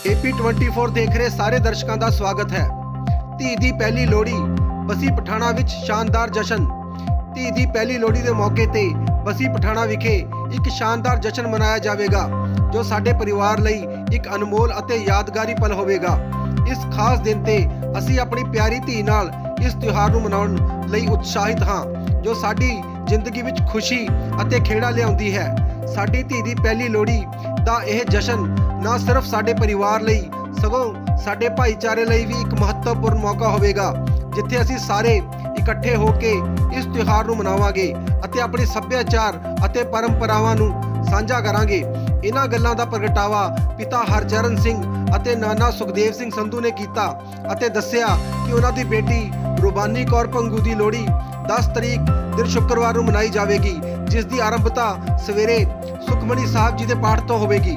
AP24 ਦੇਖ ਰਹੇ ਸਾਰੇ ਦਰਸ਼ਕਾਂ ਦਾ ਸਵਾਗਤ ਹੈ। ਧੀ ਦੀ ਪਹਿਲੀ ਲੋਹੜੀ, ਬਸੀ ਪਠਾਣਾ ਵਿੱਚ ਸ਼ਾਨਦਾਰ ਜਸ਼ਨ। ਧੀ ਦੀ ਪਹਿਲੀ ਲੋਹੜੀ ਦੇ ਮੌਕੇ ਤੇ ਬਸੀ ਪਠਾਣਾ ਵਿਖੇ ਇੱਕ ਸ਼ਾਨਦਾਰ ਜਸ਼ਨ ਮਨਾਇਆ ਜਾਵੇਗਾ, ਜੋ ਸਾਡੇ ਪਰਿਵਾਰ ਲਈ ਇੱਕ ਅਨਮੋਲ ਅਤੇ ਯਾਦਗਾਰੀ ਪਲ ਹੋਵੇਗਾ। ਇਸ ਖਾਸ ਦਿਨ ਤੇ ਅਸੀਂ ਆਪਣੀ ਪਿਆਰੀ ਧੀ ਨਾਲ ਇਸ ਤਿਉਹਾਰ ਨੂੰ ਮਨਾਉਣ ਲਈ ਉਤਸ਼ਾਹਿਤ ਹਾਂ, ਜੋ ਸਾਡੀ ਜ਼ਿੰਦਗੀ ਵਿੱਚ ਖੁਸ਼ੀ ਅਤੇ ਖੇੜਾ ਲਿਆਉਂਦੀ ਹੈ। ਸਾਡੀ ਧੀ ਦੀ ਪਹਿਲੀ ਲੋਹੜੀ ਦਾ ਇਹ ਜਸ਼ਨ ਨਾ ਸਿਰਫ ਸਾਡੇ ਪਰਿਵਾਰ ਲਈ, ਸਗੋਂ ਸਾਡੇ ਭਾਈਚਾਰੇ ਲਈ ਵੀ ਇੱਕ ਮਹੱਤਵਪੂਰਨ ਮੌਕਾ ਹੋਵੇਗਾ, ਜਿੱਥੇ ਅਸੀਂ ਸਾਰੇ ਇਕੱਠੇ ਹੋ ਕੇ ਇਸ ਤਿਉਹਾਰ ਨੂੰ ਮਨਾਵਾਂਗੇ ਅਤੇ ਆਪਣੇ ਸੱਭਿਆਚਾਰ ਅਤੇ ਪਰੰਪਰਾਵਾਂ ਨੂੰ ਸਾਂਝਾ ਕਰਾਂਗੇ। ਇਹਨਾਂ ਗੱਲਾਂ ਦਾ ਪ੍ਰਗਟਾਵਾ ਪਿਤਾ ਹਰਚਰਨ ਸਿੰਘ ਅਤੇ ਨਾਨਾ ਸੁਖਦੇਵ ਸਿੰਘ ਸੰਧੂ ਨੇ ਕੀਤਾ ਅਤੇ ਦੱਸਿਆ ਕਿ ਉਹਨਾਂ ਦੀ ਬੇਟੀ ਰੁਬਾਨੀ ਕੌਰ ਪੰਗੂ ਦੀ ਲੋਹੜੀ 10 ਤਰੀਕ ਦਿਨ ਸ਼ੁੱਕਰਵਾਰ ਨੂੰ ਮਨਾਈ ਜਾਵੇਗੀ, ਜਿਸ ਦੀ ਆਰੰਭਤਾ ਸਵੇਰੇ ਸੁਖਮਨੀ ਸਾਹਿਬ ਜੀ ਦੇ ਪਾਠ ਤੋਂ ਹੋਵੇਗੀ।